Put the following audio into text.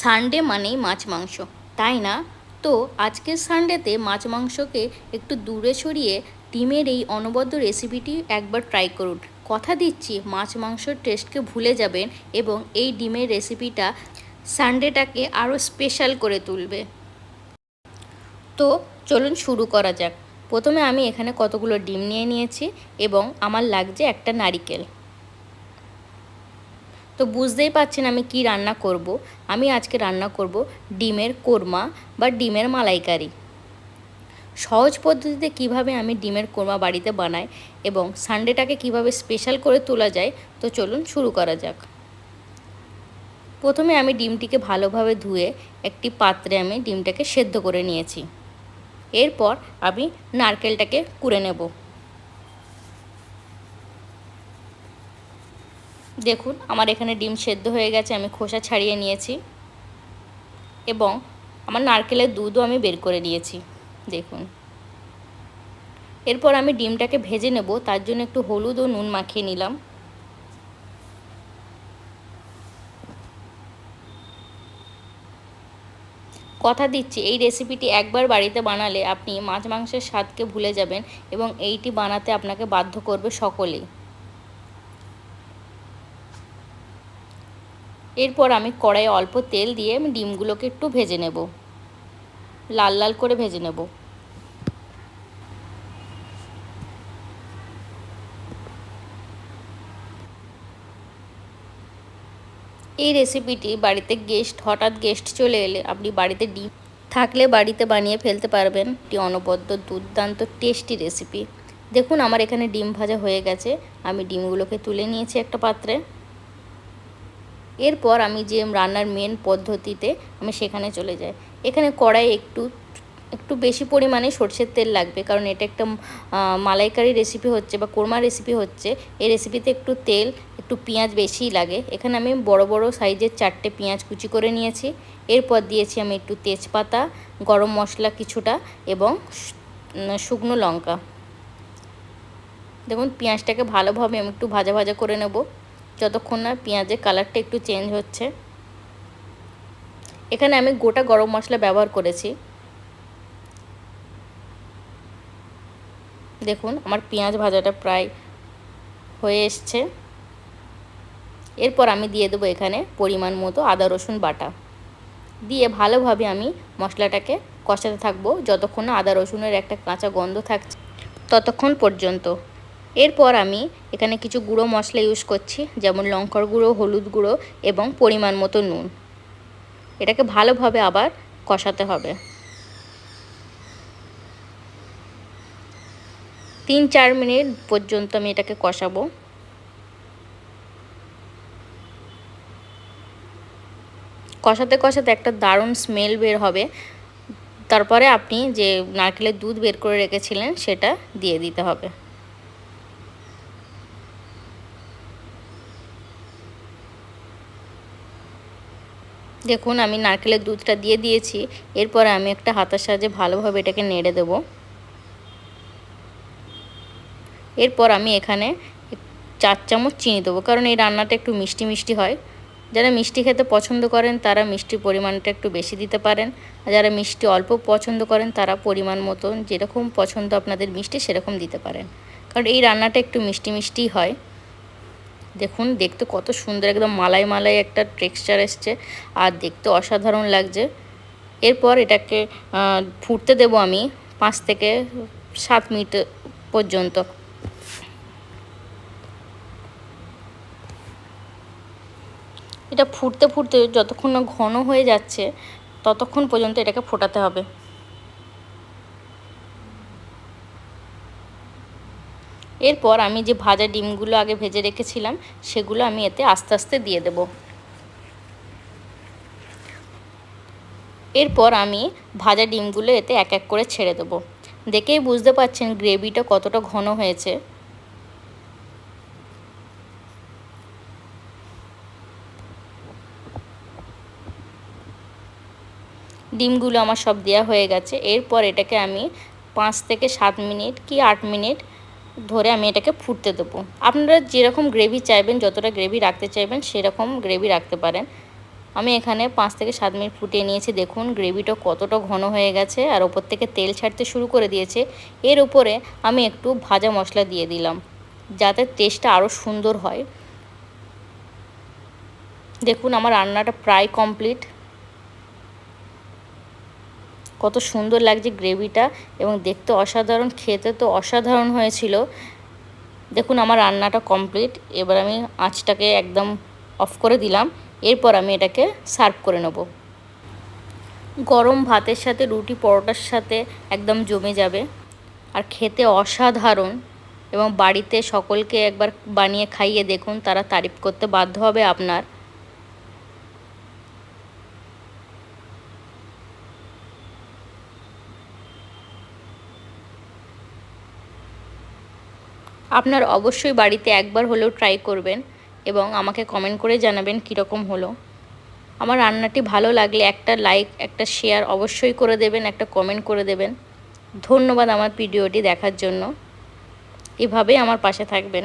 Sunday মানেই মাছ মাংস, তাই না? তো আজকের সানডেতে মাছ মাংসকে একটু দূরে সরিয়ে ডিমের এই অনবদ্য রেসিপিটি একবার ট্রাই করুন। কথা দিচ্ছি, মাছ মাংসর টেস্টকে ভুলে যাবেন এবং এই ডিমের রেসিপিটা সানডেটাকে আরও স্পেশাল করে তুলবে। তো চলুন শুরু করা যাক। প্রথমে আমি এখানে কতগুলো ডিম নিয়ে নিয়েছি এবং আমার লাগছে একটা নারিকেল। তো বুঝতেই পারছেন আমি কি রান্না করব। আমি আজকে রান্না করব ডিমের কোরমা বা ডিমের মালাইকারি। সহজ পদ্ধতিতে কীভাবে আমি ডিমের কোরমা বাড়িতে বানাই এবং সানডেটাকে কীভাবে স্পেশাল করে তোলা যায়, তো চলুন শুরু করা যাক। প্রথমে আমি ডিমটিকে ভালোভাবে ধুয়ে একটি পাত্রে আমি ডিমটাকে সেদ্ধ করে নিয়েছি। এরপর আমি নারকেলটাকে কুড়ে নেব। দেখুন, আমার এখানে ডিম সেদ্ধ হয়ে গেছে, আমি খোসা ছাড়িয়ে নিয়েছি এবং আমার নারকেলের দুধও আমি বের করে নিয়েছি দেখুন। এরপর আমি ডিমটাকে ভেজে নেব, তার জন্য একটু হলুদ ও নুন মাখিয়ে নিলাম। কথা দিচ্ছি, এই রেসিপিটি একবার বাড়িতে বানালে আপনি মাছ মাংসের স্বাদকে ভুলে যাবেন এবং এইটি বানাতে আপনাকে বাধ্য করবে সকলেই। এরপর আমি কড়াইয়ে অল্প তেল দিয়ে ডিমগুলোকে একটু ভেজে নেব। লাল লাল করে ভেজে নেব। এই রেসিপিটি বাড়িতে গেস্ট হঠাৎ গেস্ট চলে এলে আপনি বাড়িতে ডিম থাকলে বাড়িতে বানিয়ে ফেলতে পারবেন। একটি অনবদ্য, দুর্দান্ত টেস্টি রেসিপি দেখুন, আমার এখানে ডিম ভাজা হয়ে গেছে। আমি ডিমগুলোকে তুলে নিয়েছি একটা পাত্রে। এরপর আমি যে রান্নার মেন পদ্ধতিতে আমি সেখানে চলে যাই। এখানে কড়াই একটু একটু বেশি পরিমাণে সর্ষের তেল লাগবে, কারণ এটা একটা মালাইকারি রেসিপি হচ্ছে বা কোরমা রেসিপি হচ্ছে। এই রেসিপিতে একটু তেল, একটু পেঁয়াজ বেশিই লাগে। এখানে আমি বড় বড় সাইজের চারটে পেঁয়াজ কুচি করে নিয়েছি। এরপর দিয়েছি আমি একটু তেজপাতা, গরম মশলা কিছুটা এবং শুকনো লঙ্কা। দেখুন, পেঁয়াজটাকে ভালোভাবে আমি একটু ভাজা ভাজা করে নেব। যতক্ষণ না পেঁয়াজের কালারটা একটু চেঞ্জ হচ্ছে। এখানে আমি গোটা গরম মশলা ব্যবহার করেছি। দেখুন, আমার পেঁয়াজ ভাজাটা প্রায় হয়ে এসছে। এরপর আমি দিয়ে দেবো এখানে পরিমাণ মতো আদা, রসুন বাটা। দিয়ে ভালোভাবে আমি মশলাটাকে কষাতে থাকব যতক্ষণ না আদা, রসুনের একটা কাঁচা গন্ধ থাকছে, ততক্ষণ পর্যন্ত। এরপর আমি এখানে কিছু গুঁড়ো মশলা ইউজ করছি, যেমন লঙ্কার গুঁড়ো, হলুদ গুঁড়ো এবং পরিমাণ মতো নুন। এটাকে ভালোভাবে আবার কষাতে হবে। তিন, চার মিনিট পর্যন্ত আমি এটাকে কষাবো। কষাতে কষাতে একটা দারুণ স্মেল বের হবে। তারপরে আপনি যে নারকেলের দুধ বের করে রেখেছিলেন, সেটা দিয়ে দিতে হবে। দেখুন, আমি নারকেলের দুধটা দিয়ে দিয়েছি। এরপর আমি একটা হাতার সাহায্যে ভালোভাবে এটাকে নেড়ে দেব। এরপর আমি এখানে চার চামচ চিনি দেবো। কারণ এই রান্নাটা একটু মিষ্টি মিষ্টি হয়। যারা মিষ্টি খেতে পছন্দ করেন, তারা মিষ্টির পরিমাণটা একটু বেশি দিতে পারেন। আর যারা মিষ্টি অল্প পছন্দ করেন, তারা পরিমাণ মতন যেরকম পছন্দ আপনাদের মিষ্টি, সেরকম দিতে পারেন। কারণ এই রান্নাটা একটু মিষ্টি মিষ্টি হয়। দেখুন, দেখতে কত সুন্দর একদম মালাই মালাই একটা টেক্সচার এসছে। আর দেখতে অসাধারণ লাগছে। এরপর এটাকে ফুটতে দেব আমি পাঁচ থেকে সাত মিনিট পর্যন্ত। এটা ফুটতে ফুটতে যতক্ষণ না ঘন হয়ে যাচ্ছে, ততক্ষণ পর্যন্ত এটাকে ফোটাতে হবে। এরপর আমি যে ভাজা ডিমগুলো আগে ভেজে রেখেছিলাম, সেগুলো আমি এতে আস্তে আস্তে দিয়ে দেব। এরপর আমি ভাজা ডিমগুলো এতে এক এক করে ছেড়ে দেবো। দেখেই বুঝতে পারছেন গ্রেভিটা কতটা ঘন হয়েছে। ডিমগুলো আমার সব দেওয়া হয়ে গেছে। এরপর এটাকে আমি পাঁচ থেকে সাত মিনিট কি আট মিনিট ধরে আমি এটাকে ফুটতে দেবো। আপনারা যেরকম গ্রেভি চাইবেন, যতটা গ্রেভি রাখতে চাইবেন, সেরকম গ্রেভি রাখতে পারেন। আমি এখানে পাঁচ থেকে সাত মিনিট ফুটিয়ে নিয়েছি। দেখুন, গ্রেভিটা কতটা ঘন হয়ে গেছে আর ওপর থেকে তেল ছাড়তে শুরু করে দিয়েছে। এর উপরে আমি একটু ভাজা মশলা দিয়ে দিলাম, যাতে টেস্টটা আরও সুন্দর হয়। দেখুন, আমার রান্নাটা প্রায় কমপ্লিট। কত সুন্দর লাগছে গ্রেভিটা এবং দেখতে অসাধারণ, খেতে তো অসাধারণ হয়েছিল। দেখুন আমার রান্নাটা কমপ্লিট, এবার আমি আঁচটাকে একদম অফ করে দিলাম, এরপর আমি এটাকে সার্ভ করে নেব। গরম ভাতের সাথে, রুটি পরোটার সাথে একদম জমে যাবে। আর খেতে অসাধারণ এবং বাড়িতে সকলকে একবার বানিয়ে খাইয়ে দেখুন, তারা তারিফ করতে বাধ্য হবে আপনার। আপনার অবশ্যই বাড়িতে একবার হলেও ট্রাই করবেন এবং আমাকে কমেন্ট করে জানাবেন কীরকম হলো। আমার রান্নাটি ভালো লাগলে একটা লাইক একটা শেয়ার অবশ্যই করে দেবেন, একটা কমেন্ট করে দেবেন। ধন্যবাদ আমার ভিডিওটি দেখার জন্য। এভাবেই আমার পাশে থাকবেন।